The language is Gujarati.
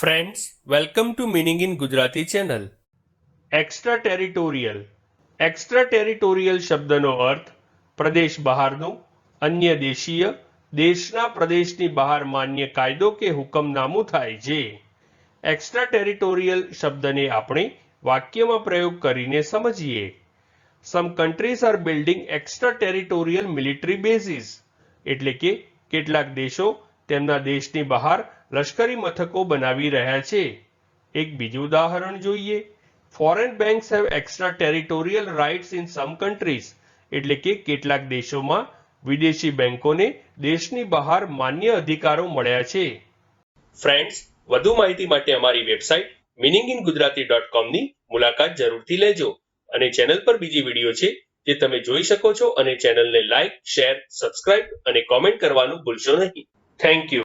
Friends welcome to meaning in Gujarati channel extra territorial extra territorial શબ્દનો અર્થ પ્રદેશ બહારનું અન્ય દેશીય દેશના પ્રદેશની બહાર માન્ય કાયદો કે હુકમનામું થાય છે એક્સ્ટ્રા ટેરિટોરિયલ શબ્દને આપણે વાક્યમાં પ્રયોગ કરીને સમજીએ some countries are building extra territorial military bases એટલે કે કેટલાક દેશો તેમના દેશની બહાર લશ્કરી મથકો બનાવી રહ્યા છે. એક બીજું ઉદાહરણ જોઈએ. Foreign banks have extra territorial rights in some countries એટલે કે કેટલાક દેશોમાં વિદેશી બેંકોને દેશની બહાર માન્ય અધિકારો મળ્યા છે. ફ્રેન્ડ્સ વધુ માહિતી માટે અમારી website meaning in Gujarati dot કોમની મુલાકાત જરૂરથી લેજો અને ચેનલ પર બીજી વીડિયો છે જે તમે જોઈ શકો છો અને ચેનલને લાઇક શેર સબસ્ક્રાઇબ અને કોમેન્ટ કરવાનું ભૂલશો નહીં. thank you.